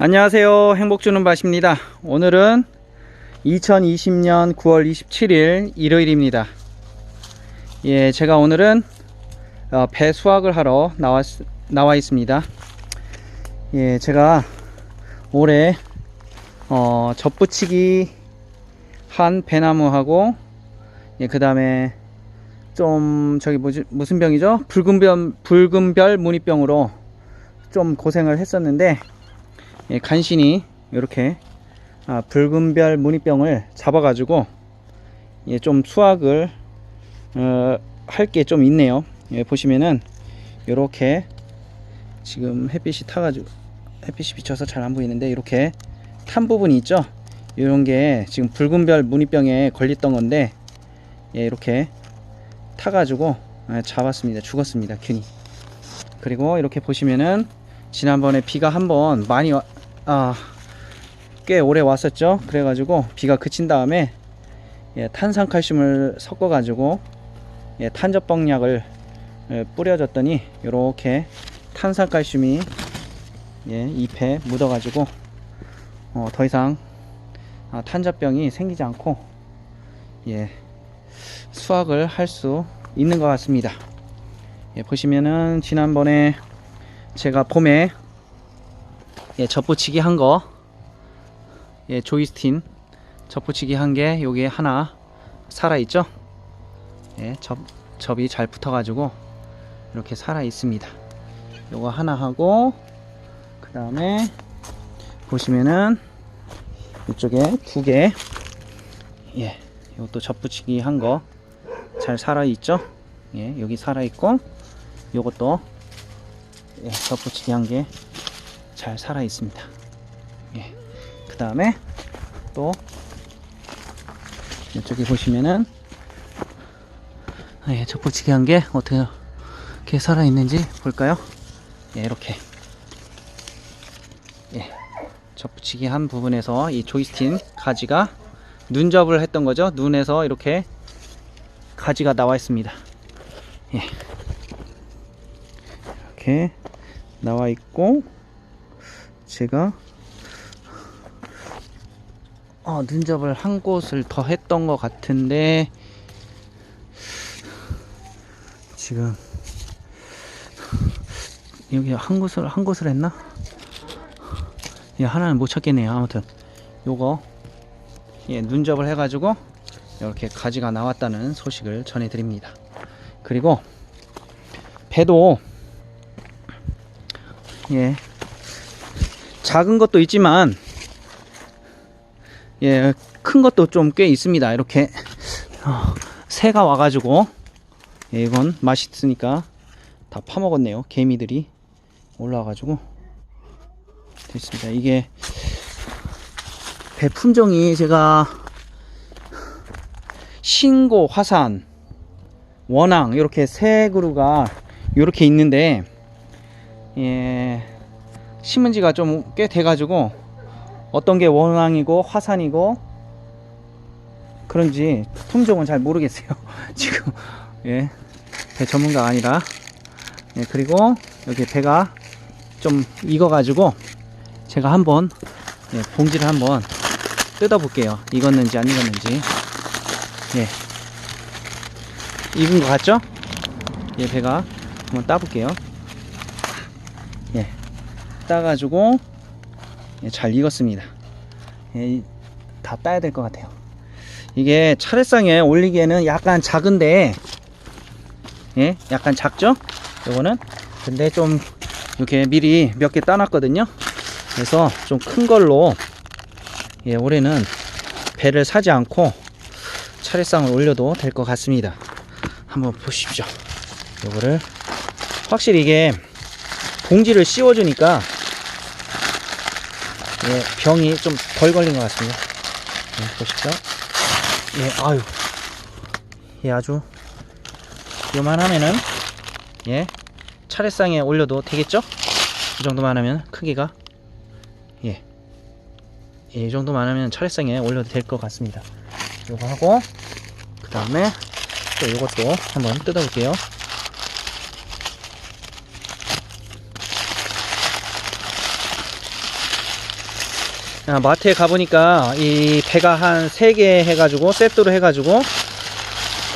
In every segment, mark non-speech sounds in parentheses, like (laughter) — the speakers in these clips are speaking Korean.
안녕하세요. 행복 주는 밭입니다. 오늘은 2020년 9월 27일 일요일입니다. 예, 제가 오늘은 어, 배 수확을 하러 나왔, 나와 있습니다. 예, 제가 올해 어, 접붙이기 한 배나무하고 예, 그 다음에 좀 저기 뭐지 무슨 병이죠? 붉은별 붉은별 무늬병으로 좀 고생을 했었는데 예, 간신히 이렇게 아, 붉은별 무늬병을 잡아 가지고 예, 좀 수확을 어, 할게 좀 있네요. 예, 보시면은 이렇게 지금 햇빛이 타가지고 햇빛이 비쳐서 잘 안 보이는데 이렇게 탄 부분이 있죠. 이런 게 지금 붉은별 무늬병에 걸렸던 건데 예, 이렇게 타가지고 예, 잡았습니다. 죽었습니다. 균이. 그리고 이렇게 보시면은 지난번에 비가 한번 많이 와, 아, 꽤 오래 왔었죠. 그래가지고 비가 그친 다음에 예, 탄산칼슘을 섞어가지고 예, 탄저병약을 예, 뿌려줬더니 이렇게 탄산칼슘이 예, 잎에 묻어가지고 어, 더 이상 아, 탄저병이 생기지 않고 예, 수확을 할 수 있는 것 같습니다. 예, 보시면은 지난번에 제가 봄에 예, 접붙이기 한 거, 예, 조이스틴 접붙이기 한 게 여기에 하나 살아 있죠? 예, 접 접이 잘 붙어 가지고 이렇게 살아 있습니다. 요거 하나 하고 그 다음에 보시면은 이쪽에 두 개, 예, 이것도 접붙이기 한 거 잘 살아 있죠? 예, 여기 살아 있고 요것도 예, 접붙이기 한게 잘 살아 있습니다. 예. 그 다음에 또 이쪽에 보시면은 예, 접붙이기 한 게 어떻게 살아 있는지 볼까요? 예, 이렇게 예, 접붙이기 한 부분에서 이 조이스틴 가지가 눈접을 했던 거죠. 눈에서 이렇게 가지가 나와 있습니다. 예. 이렇게 나와 있고 제가 어, 눈접을 한 곳을 더 했던 것 같은데 지금 여기 한 곳을 한 곳을 했나? 예, 하나는 못 찾겠네요. 아무튼 요거 예, 눈접을 해가지고 이렇게 가지가 나왔다는 소식을 전해드립니다. 그리고 배도 예 작은 것도 있지만 예 큰 것도 좀 꽤 있습니다. 이렇게 어, 새가 와가지고 예, 이건 맛있으니까 다 파먹었네요. 개미들이 올라와가지고 됐습니다. 이게 배 품종이 제가 신고, 화산, 원앙 이렇게 세 그루가 이렇게 있는데 예, 심은 지가 좀 꽤 돼가지고 어떤 게 원앙이고 화산이고 그런지 품종은 잘 모르겠어요. (laughs) 지금 예, 배 전문가 아니라 예, 그리고 여기 배가 좀 익어가지고 제가 한번 예, 봉지를 한번 뜯어볼게요. 익었는지 안 익었는지. 예. 익은 것 같죠? 예, 배가 한번 따볼게요. 예. 따가지고, 예, 잘 익었습니다. 예, 이- 다 따야 될 것 같아요. 이게 차례상에 올리기에는 약간 작은데, 예, 약간 작죠? 요거는. 근데 좀, 이렇게 미리 몇 개 따놨거든요. 그래서 좀 큰 걸로, 예, 올해는 배를 사지 않고, 차례상을 올려도 될 것 같습니다. 한번 보십시오. 요거를 확실히 이게 봉지를 씌워주니까 예, 병이 좀 덜 걸린 것 같습니다. 예, 보십시오. 예, 아유, 예, 아주 요만하면은 예, 차례상에 올려도 되겠죠? 이 정도만 하면 크기가 예, 예, 이 정도만 하면 차례상에 올려도 될 것 같습니다. 요거 하고 그 다음에 또 이것도 한번 뜯어볼게요. 마트에 가보니까 이 배가 한 3개 해가지고 세트로 해가지고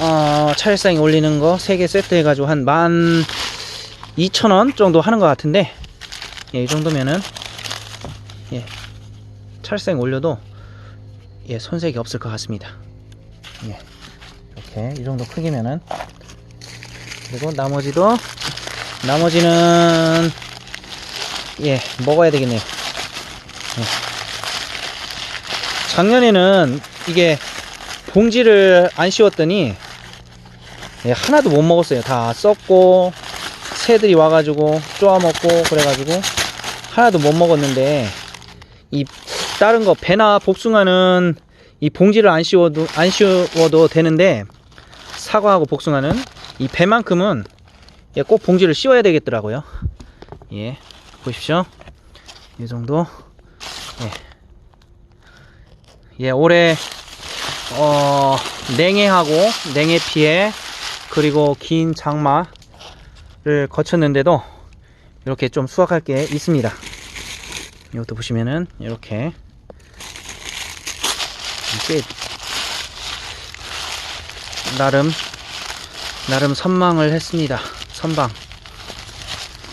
어, 차일상에 올리는 거 3개 세트 해가지고 한 12,000원 정도 하는 것 같은데 예, 이 정도면은 예, 차일상에 올려도 예, 손색이 없을 것 같습니다. 예, 이렇게 이 정도 크기면은. 그리고 나머지도 나머지는 예 먹어야 되겠네요. 예. 작년에는 이게 봉지를 안 씌웠더니 예, 하나도 못 먹었어요 다 썩고 새들이 와가지고 쪼아먹고 그래가지고 하나도 못 먹었는데 이 다른 거 배나 복숭아는 이 봉지를 안 씌워도 안 씌워도 되는데 사과하고 복숭아는 이 배만큼은 예, 꼭 봉지를 씌워야 되겠더라고요. 예, 보십시오. 이 정도. 예, 예 올해 어, 냉해하고 냉해 피해 그리고 긴 장마를 거쳤는데도 이렇게 좀 수확할 게 있습니다. 이것도 보시면은 이렇게 꽤 나름 나름 선망을 했습니다. 선방.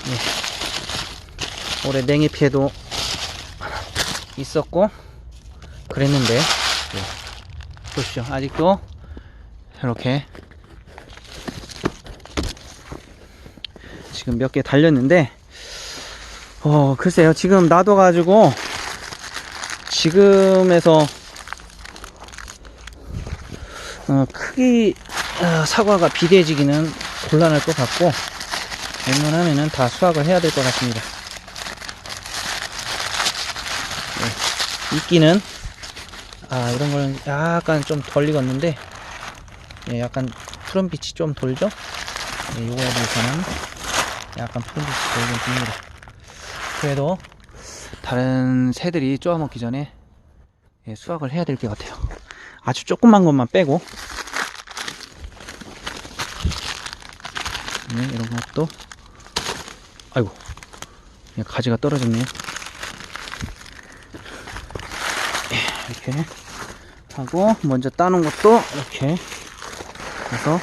예. 올해 냉해 피해도 있었고 그랬는데 예. 보십시오. 아직도 이렇게 지금 몇 개 달렸는데 어 글쎄요 지금 놔둬 가지고 지금에서 어, 크기 어, 사과가 비대해지기는 곤란할 것 같고 웬만하면은 다 수확을 해야 될 것 같습니다. 네, 이끼는 아 이런 거는 약간 좀 덜 익었는데 예, 약간 푸른빛이 좀 돌죠? 예, 요거에 대해서는 약간 푸른빛이 돌긴 듭니다. 그래도 다른 새들이 쪼아먹기 전에 예, 수확을 해야 될 것 같아요. 아주 조그만 것만 빼고 네, 이런 것도 아이고 예, 가지가 떨어졌네요 이렇게 하고 먼저 따놓은 것도 이렇게 해서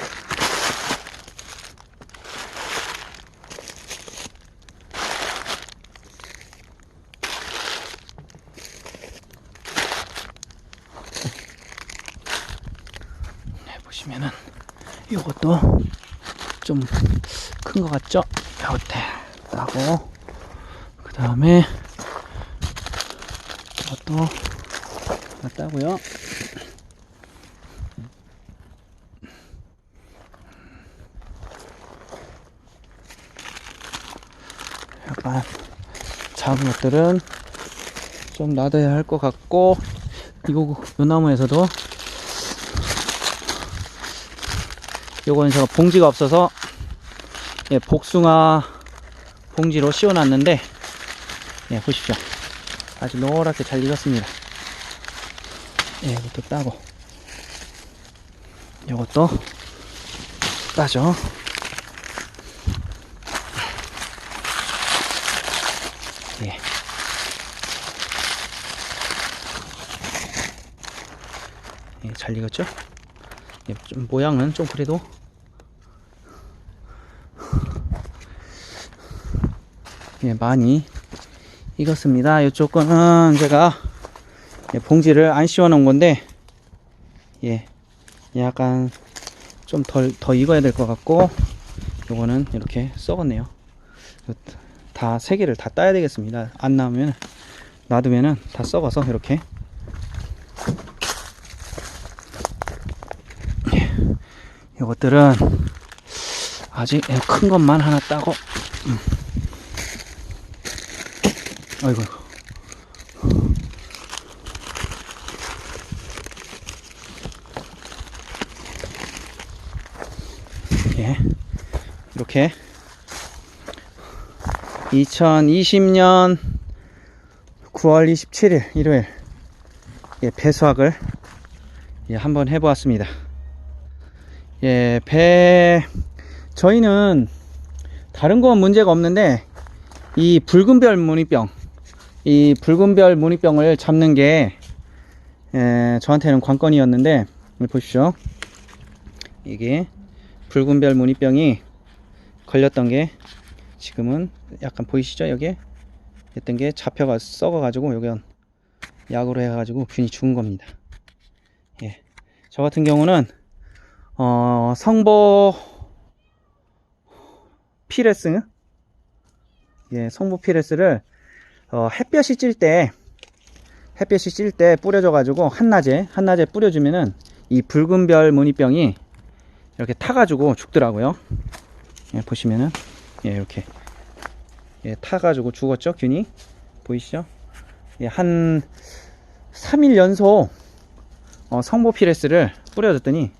네, 보시면은 이것도 좀 큰 것 같죠? 이렇게 따고 그 다음에 이것도 하나 따고요. 약간 작은 것들은 좀 놔둬야 할 것 같고 이거 요 나무에서도 요거는 제가 봉지가 없어서 예, 복숭아 봉지로 씌워놨는데 예, 보십시오 아주 노랗게 잘 익었습니다 예, 이것도 따고 이것도 따죠 예. 예, 잘 익었죠? 예, 좀 모양은 좀 그래도 예, 많이 익었습니다. 이쪽 거는 제가 예, 봉지를 안 씌워 놓은 건데 예, 약간 좀 덜 더 익어야 될 것 같고 요거는 이렇게 썩었네요. 다 세 개를 다 따야 되겠습니다. 안 나오면 놔두면은 다 썩어서 이렇게 이것들은 아직 예, 큰 것만 하나 따고 음. 아이고. 예 이렇게 2020년 9월 27일 일요일 예, 배수학을 예, 한번 해보았습니다. 예, 배 저희는 다른 건 문제가 없는데 이 붉은별 무늬병 이 붉은별 무늬병을 잡는 게 에, 저한테는 관건이었는데 보십시오. 이게 붉은별 무늬병이 걸렸던 게 지금은 약간 보이시죠? 여기에 했던 게 잡혀가 썩어가지고 여기 약으로 해가지고 균이 죽은 겁니다. 예, 저 같은 경우는 어, 성보 피레스 예, 성보 피레스를 어, 햇볕이 찔 때 햇볕이 찔 때 뿌려줘 가지고 한낮에 한낮에 뿌려주면은 이 붉은 별 무늬병이 이렇게 타가지고 죽더라고요. 예, 보시면은 예, 이렇게 예, 타가지고 죽었죠 균이 보이시죠? 예, 한 3일 연속 어, 성보 피레스를 뿌려줬더니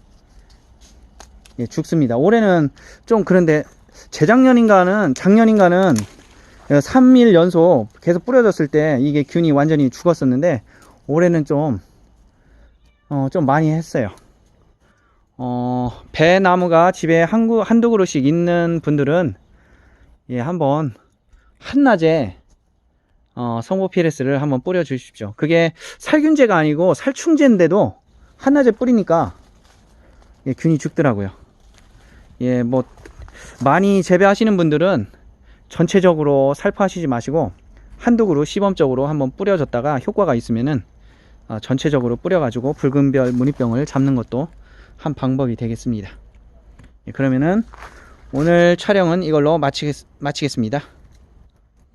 예, 죽습니다. 올해는 좀 그런데 재작년인가는 작년인가는 3일 연속 계속 뿌려졌을 때 이게 균이 완전히 죽었었는데 올해는 좀, 어, 좀 많이 했어요. 어, 배나무가 집에 한, 구, 한두 그루씩 있는 분들은 예, 한번 한낮에 어, 성보피레스를 한번 뿌려 주십시오. 그게 살균제가 아니고 살충제인데도 한낮에 뿌리니까 예, 균이 죽더라고요. 예, 뭐 많이 재배하시는 분들은 전체적으로 살포하시지 마시고 한두 그루 시범적으로 한번 뿌려줬다가 효과가 있으면은 어, 전체적으로 뿌려가지고 붉은별 무늬병을 잡는 것도 한 방법이 되겠습니다. 예, 그러면은 오늘 촬영은 이걸로 마치겠, 마치겠습니다.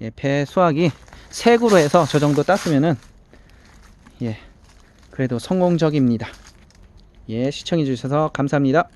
예, 배 수확이 세 그루 해서 저 정도 땄으면은 예, 그래도 성공적입니다. 예, 시청해 주셔서 감사합니다.